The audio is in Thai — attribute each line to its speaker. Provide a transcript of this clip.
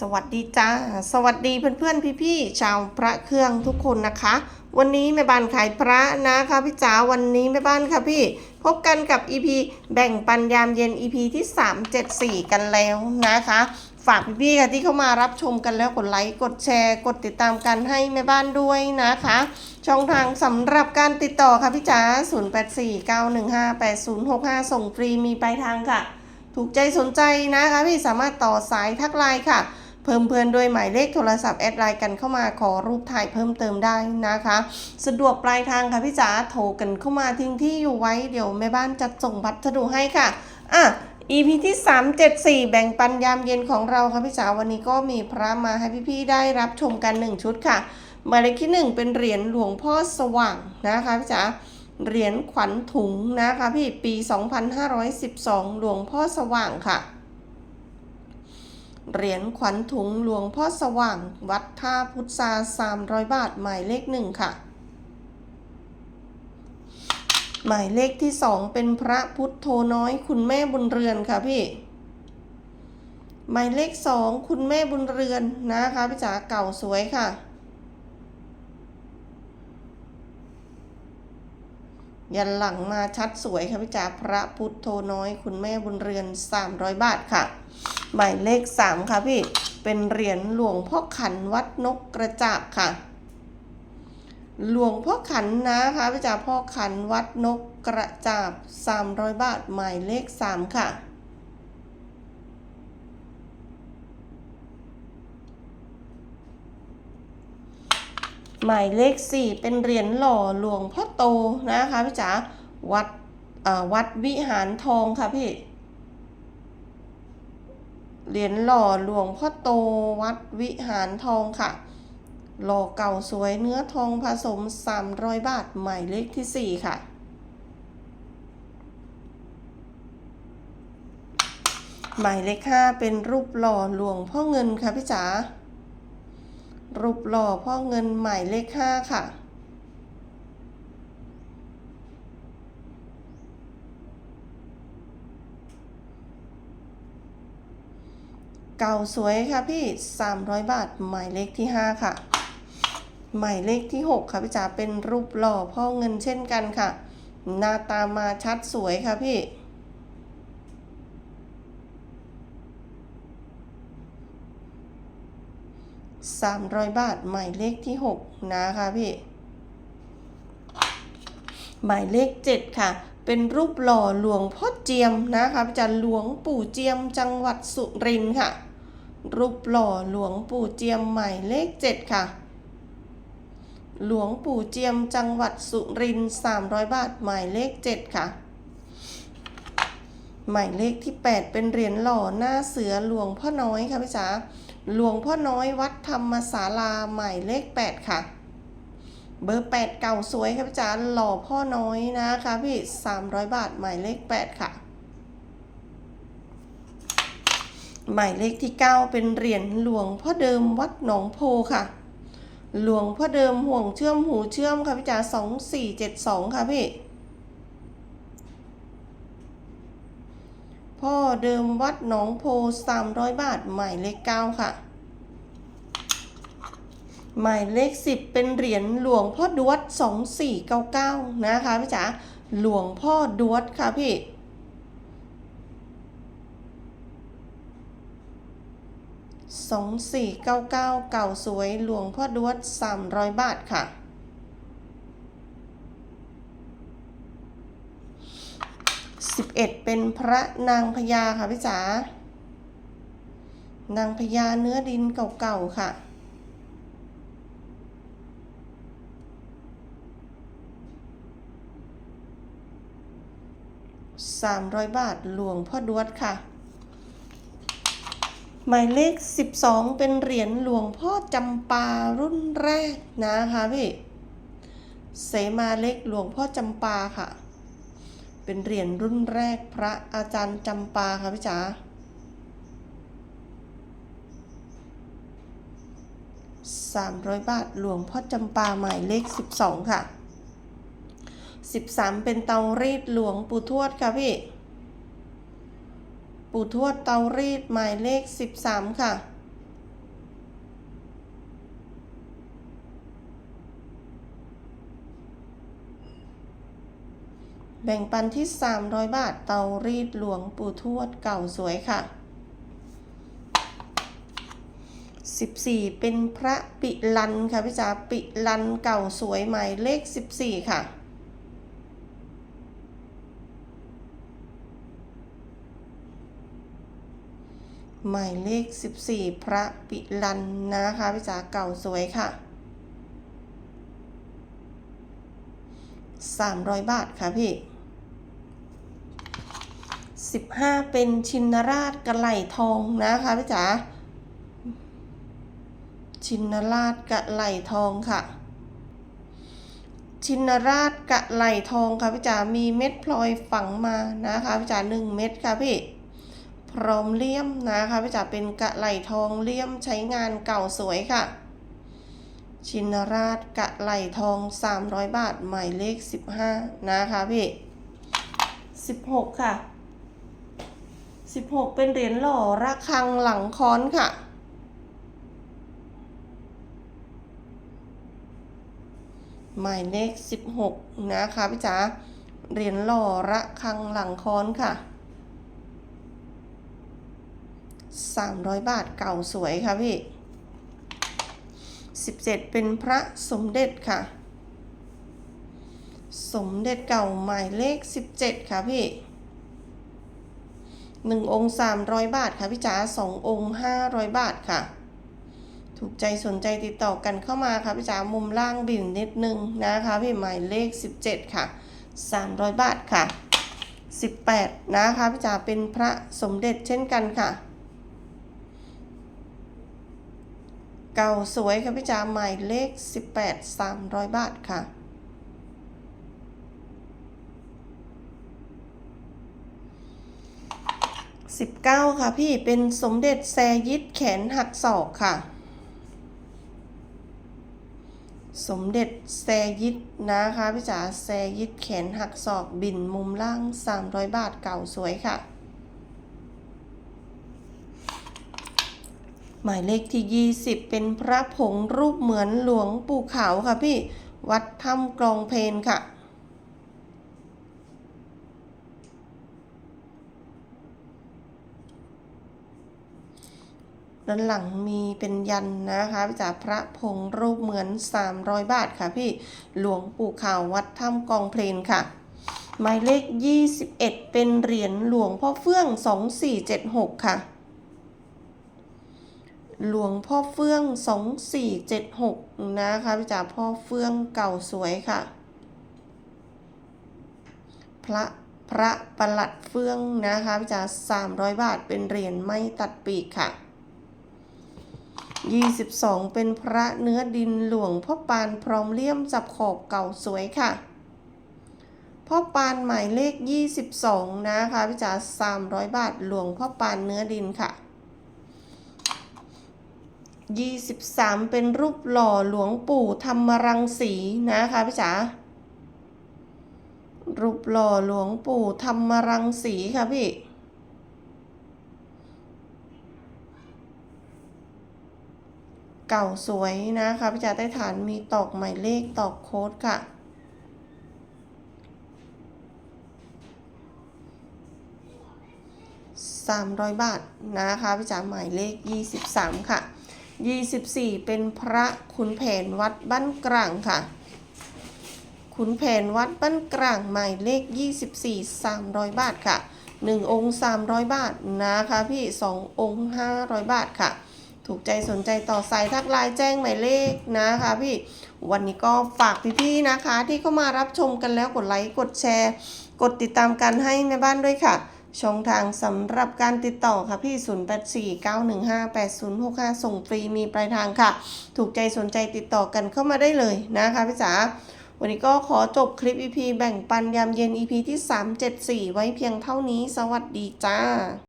Speaker 1: สวัสดีจ้า สวัสดีเพื่อนๆพี่ๆชาวพระเครื่องทุกคนนะคะ วันนี้แม่บ้านขายพระนะคะพี่จ๋าวันนี้แม่บ้านค่ะพี่ พบกันกับ EP แบ่งปันยามเย็น EP ที่ 374 กันแล้วนะคะ ฝากพี่ๆค่ะที่เข้ามารับชมกันแล้วกดไลค์กดแชร์ กดติดตามกันให้แม่บ้านด้วยนะคะ ช่องทางสำหรับการติดต่อค่ะพี่จ๋า0849158065 ส่งฟรีมีปลายทางค่ะ ถูกใจสนใจนะคะพี่สามารถต่อสายทักไลน์ค่ะ เพิ่มเพื่อนโดยหมายเลขโทรศัพท์แอดไลน์กันเข้ามาขอรูปถ่ายเพิ่มเติมได้นะคะ สะดวกปลายทางค่ะพี่จ๋าโทรกันเข้ามาทิ้งที่อยู่ไว้เดี๋ยวแม่บ้านจัดส่งพัสดุให้ค่ะอะ EP ที่ 374 แบ่งปันยามเย็นของเราค่ะพี่จ๋าวันนี้ก็มีพระมาให้พี่ๆได้รับชมกัน 1 ชุดค่ะหมายเลขที่ 1 เป็นเหรียญหลวงพ่อสว่างนะคะพี่จ๋าเหรียญขวัญถุงนะคะพี่ปี 2512 หลวงพ่อสว่างค่ะ เหรียญขวัญถุงหลวงพ่อสว่างวัดท่าพุทธา300 บาท หมายเลขหนึ่งค่ะ หมายเลขที่สองเป็นพระพุทธโธน้อยคุณแม่บุญเรือนค่ะพี่ หมายเลขสองคุณแม่บุญเรือนนะคะพี่จ๋าเก่าสวยค่ะ ยันหลังมาชัดสวยค่ะพี่จ๋าพระพุทธโธน้อย คุณแม่บุญเรือน 300 บาทค่ะ หมายเลข 3 ค่ะพี่ เป็นเหรียญหลวงพ่อขันวัดนกกระจาบค่ะ หลวงพ่อขันนะคะพี่จ๋าพ่อขันวัดนกกระจาบ 300 บาท หมายเลข 3 ค่ะ หมายเลข 4 เป็นเหรียญหล่อหลวงพ่อโตนะคะพี่จ๋าวัดอ่อวัดวิหารทองค่ะพี่ เหรียญหล่อหลวงพ่อโตวัดวิหารทองค่ะ หล่อเก่าสวยเนื้อทองผสม 300 บาทหมายเลขที่ 4 ค่ะ หมายเลข5เป็นรูปหล่อหลวงพ่อเงินค่ะพี่จ๋า รูปหล่อพ่อเงินหมายเลข5ค่ะ เก่าสวยค่ะพี่ 300 บาทหมายเลขที่ 5 ค่ะ หมายเลขที่ 6 ค่ะพี่จ๋าเป็นรูปหล่อพ่อเงินเช่นกันค่ะ หน้าตามาชัดสวยค่ะพี่ 300 บาท หมายเลขที่ 6 นะคะพี่ หมายเลข 7 ค่ะ เป็นรูปหล่อหลวงพ่อเจียมนะคะจารย์หลวงปู่เจียมจังหวัดสุรินทร์ค่ะ รูปหล่อหลวงปู่เจียมหมายเลข 7 ค่ะ หลวงปู่เจียมจังหวัดสุรินทร์300 บาท หมายเลข 7 ค่ะหมายเลขที่ 8 เป็นเหรียญหล่อหน้าเสือหลวงพ่อน้อยค่ะพี่จ๋า หลวงพ่อน้อยวัดธรรมศาลาหมายเลข 8 ค่ะ เบอร์ 8 เก่าสวยครับพี่จ๋าหล่อพ่อน้อยนะคะพี่ 300 บาทหมายเลข 8 ค่ะหมายเลขที่ 9 เป็นเหรียญหลวงพ่อเดิมวัดหนองโพค่ะ หลวงพ่อเดิมห่วงเชื่อมหูเชื่อมค่ะพี่จ๋า2472ค่ะพี่ พ่อเดิมวัดหนองโพ300บาทหมายเลข9ค่ะ หมายเลข10เป็นเหรียญหลวงพ่อดวด2499นะคะพี่จ๋าหลวงพ่อดวดค่ะพี่2499เก่าสวยหลวงพ่อดวด300บาทค่ะ 11เป็นพระนางพญาค่ะพี่จ๋านางพญาเนื้อดินเก่าๆค่ะ300บาทหลวงพ่อดวดค่ะ หมายเลข12เป็นเหรียญหลวงพ่อจำปารุ่นแรกนะคะพี่ เสมาเล็กหลวงพ่อจำปาค่ะ เป็นเหรียญรุ่นแรกพระอาจารย์จำปาค่ะพี่จ๋า300บาทหลวงพ่อจำปาหมายเลข12ค่ะ13เป็นเตารีดหลวงปู่ทวดค่ะพี่ ปู่ทวดเตารีดหมายเลข13ค่ะ บ่งปันที่ 300 บาทเตารีดหลวงปู่ทวดเก่าสวยค่ะ 14 เป็นพระปิลันค่ะพี่จ๋าปิลันเก่าสวยหมายเลข 14 ค่ะหมายเลข 14 พระปิลันนะคะพี่จ๋าเก่าสวยค่ะ 300 บาทค่ะพี่ 15 เป็นชินราชกระไหลทองนะคะพี่จ๋าชินราชกะไหลทองค่ะ ชินราชกะไหลทองค่ะพี่จ๋า มีเม็ดพลอยฝังมานะคะพี่จ๋าหนึ่งเม็ดค่ะพี่ พร้อมเลี่ยมนะคะพี่จ๋าเป็นกะไหลทองเลี่ยมใช้งานเก่าสวยค่ะ ชินราชกะไหลทอง 300 บาทหมายเลข 15 นะคะพี่ 16 ค่ะ 16 เป็นเหรียญหล่อระฆังหลังค้อนค่ะ หมายเลข 16 นะคะพี่จ๋าเหรียญหล่อระฆังหลังค้อนค่ะ 300 บาทเก่าสวยค่ะพี่ 17 เป็นพระสมเด็จค่ะ สมเด็จเก่าหมายเลข 17 ค่ะพี่ 1 องค์ 300 บาทค่ะพี่จ๋า2องค์ 500 บาทค่ะ ถูกใจสนใจติดต่อกันเข้ามาค่ะพี่จ๋ามุมล่างบิ่นนิดนึงนะคะพี่หมายเลข 17 ค่ะ 300 บาทค่ะ 18 นะคะพี่จ๋าเป็นพระสมเด็จเช่นกันค่ะ เก่าสวยค่ะพี่จ๋าหมายเลข 18 300 บาทค่ะ 19 ค่ะพี่เป็นสมเด็จแซยิดแขนหักศอกค่ะ สมเด็จแซยิดนะคะพี่จ๋าแซยิดแขนหักศอกบินมุมล่าง 300 บาทเก่าสวยค่ะ หมายเลขที่ 20 เป็นพระผงรูปเหมือนหลวงปู่ขาวค่ะพี่วัดถ้ำกรองเพนค่ะ ด้านหลังมีเป็นยันนะคะจากพระผงรูปเหมือน 300 บาทค่ะพี่หลวงปู่ขาววัดถ้ำกองเพลนค่ะหมายเลข 21 เป็นเหรียญหลวงพ่อเฟื่อง 2476 ค่ะ หลวงพ่อเฟื่อง 2476 นะคะพี่จ๋าพ่อเฟื่องเก่าสวยค่ะ พระพระประหลัดเฟื่องนะคะพี่จ๋า300 บาทเป็นเหรียญไม่ตัดปีกค่ะ 22 เป็นพระเนื้อดินหลวงพ่อปานพร้อมเลี่ยมจับขอบเก่าสวยค่ะพ่อปานหมายเลข 22 นะคะพี่จ๋า300 บาทหลวงพ่อปานเนื้อดินค่ะ 23 เป็นรูปหล่อหลวงปู่ธรรมรังสีนะคะพี่จ๋ารูปหล่อหลวงปู่ธรรมรังสีค่ะพี่ เก่าสวยนะคะพี่จ๋าใต้ฐานมีตอกหมายเลขตอกโค้ดค่ะ300 บาทนะคะพี่จ๋าหมายเลข 23 ค่ะ 24 เป็นพระขุนแผนวัดบ้านกลางค่ะ ขุนแผนวัดบ้านกลางหมายเลข 24 300 บาทค่ะ 1 องค์ 300 บาทนะคะพี่ 2 องค์ 500 บาทค่ะ ถูกใจสนใจต่อสายทักไลน์แจ้งหมายเลขนะคะพี่วันนี้ก็ฝากพี่ๆนะคะ ที่เข้ามารับชมกันแล้วกดไลค์กดแชร์ กดติดตามกันให้แม่บ้านด้วยค่ะ ช่องทางสำหรับการติดต่อค่ะพี่ 0849158065 ส่งฟรีมีปลายทางค่ะ ถูกใจสนใจติดต่อกันเข้ามาได้เลยนะคะพี่จ๋าวันนี้ก็ขอจบคลิป EP แบ่งปันยามเย็น EP ที่ 374 ไว้เพียงเท่านี้ สวัสดีจ้า